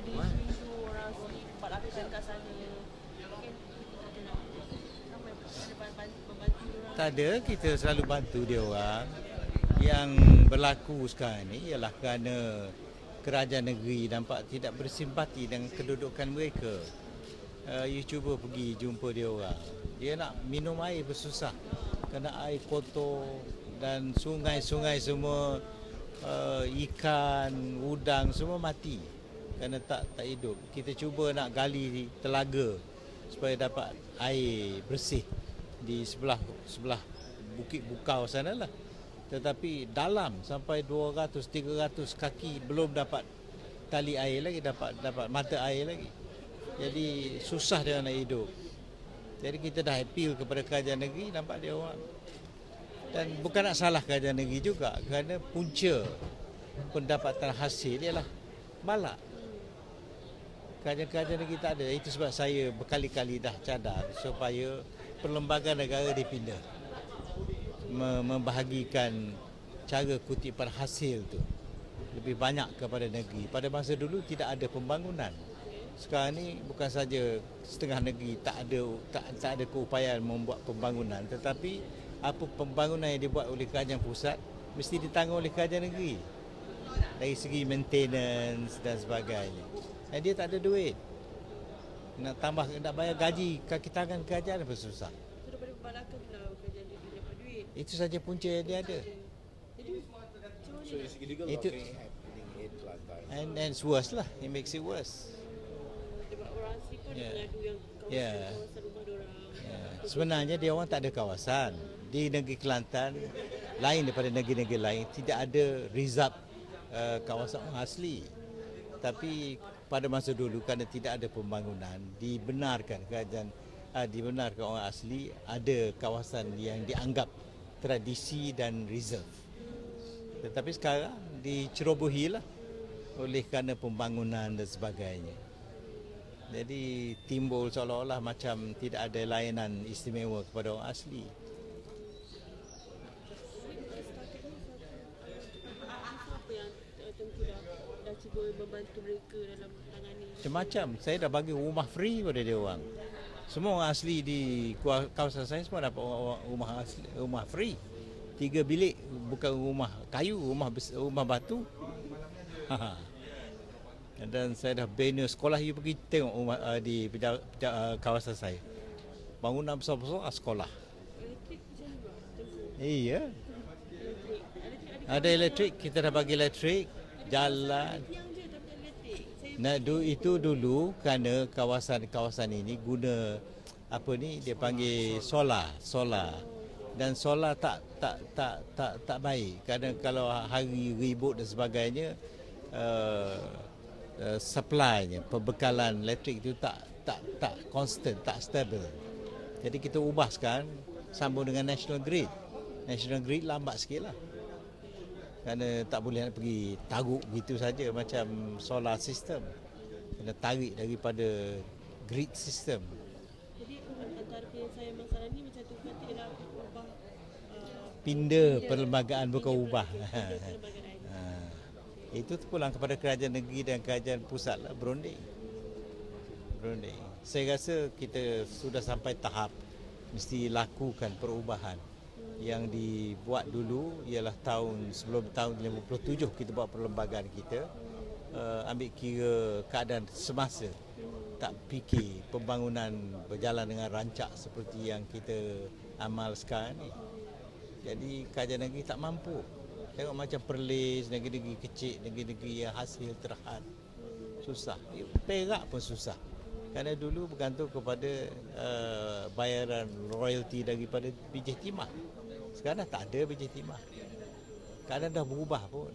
ada isu-isu orang tempat latihan kat sana. Tak ada, kita selalu bantu dia orang. Yang berlaku sekarang ni ialah kerana Kerajaan negeri nampak tidak bersimpati dengan kedudukan mereka. Uh, You cuba pergi jumpa dia orang. Dia nak minum air bersusah. Kena air kotor dan sungai-sungai semua uh, Ikan, udang semua mati kerana tak tak hidup. Kita cuba nak gali telaga supaya dapat air bersih di sebelah sebelah bukit bukau sana lah. Tetapi dalam sampai 200 300 kaki belum dapat tali air lagi dapat dapat mata air lagi. Jadi susah dia nak hidup. Jadi kita dah appeal kepada kerajaan negeri nampak dia orang. Dan bukan nak salah kerajaan negeri juga kerana punca pendapatan hasil ialah balak. Kerajaan-kerajaan negeri tak ada. Itu sebab saya berkali-kali dah cadar supaya perlembagaan negara dipindah membahagikan cara kutipan hasil tu lebih banyak kepada negeri. Pada masa dulu tidak ada pembangunan. Sekarang ni bukan saja setengah negeri tak ada tak, tak ada keupayaan membuat pembangunan tetapi apa pembangunan yang dibuat oleh kerajaan pusat mesti ditanggung oleh kerajaan negeri dari segi maintenance dan sebagainya. Dan dia tak ada duit. Nak tambah nak bayar gaji kaki tangan kerajaan apa susah. So daripada pembalakan lah kerajaan dia dapat duit. Itu saja punca yang dia ada. Jadi So it's illegal Itu- logging happening in Kelantan. And then it's worse lah. It makes it worse. sebab orang asli pun Yeah. mengadu yang kawasan, Yeah. kawasan rumah orang. Ya, Sebenarnya dia orang tak ada kawasan. Di negeri Kelantan, lain daripada negeri-negeri lain, tidak ada rizab uh, kawasan orang asli. Tapi pada masa dulu kerana tidak ada pembangunan, dibenarkan kerajaan uh, dibenarkan orang asli ada kawasan yang dianggap tradisi dan reserve. Tetapi sekarang dicerobohilah oleh kerana pembangunan dan sebagainya. Jadi timbul seolah-olah macam tidak ada layanan istimewa kepada orang asli. Apa yang uh, tentu dah, dah cuba membantu mereka dalam tangani. Macam-macam. Saya dah bagi rumah free pada dia orang. Semua orang asli di kawasan saya semua dapat rumah asli, rumah free. Tiga bilik bukan rumah kayu, rumah rumah batu. Dan saya dah bina sekolah you pergi tengok rumah uh, di uh, kawasan saya. Bangunan besar-besar sekolah. Mana? Tentu. Iya. Ada elektrik, kita dah bagi elektrik, jalan. Nah, du, itu dulu kerana kawasan-kawasan ini guna apa ni dia panggil solar, solar. Dan solar tak tak tak tak tak baik. Kadang kalau hari ribut dan sebagainya uh, uh, supply-nya, pembekalan elektrik itu tak tak tak constant, tak stable. Jadi kita ubah sekarang sambung dengan national grid. National grid lambat sikit lah. Kerana tak boleh nak pergi tarik gitu saja macam solar system. Kena tarik daripada grid system. Jadi antara penyelesaian masalah ni macam tu kata ialah ubah uh, Pindah perlembagaan bukan ubah. Ha. Itu terpulang kepada kerajaan negeri dan kerajaan pusat lah berunding. Berunding. Saya rasa kita sudah sampai tahap mesti lakukan perubahan. Yang dibuat dulu ialah tahun sebelum tahun 57 kita buat perlembagaan kita uh, ambil kira keadaan semasa tak fikir pembangunan berjalan dengan rancak seperti yang kita amal sekarang ni. Jadi kerajaan negeri tak mampu. Tengok macam Perlis, negeri-negeri kecil, negeri-negeri yang hasil terhad. Susah. Perak pun susah. Kerana dulu bergantung kepada uh, bayaran royalty daripada bijih timah. Sekarang tak ada bijih timah. Keadaan dah berubah pun.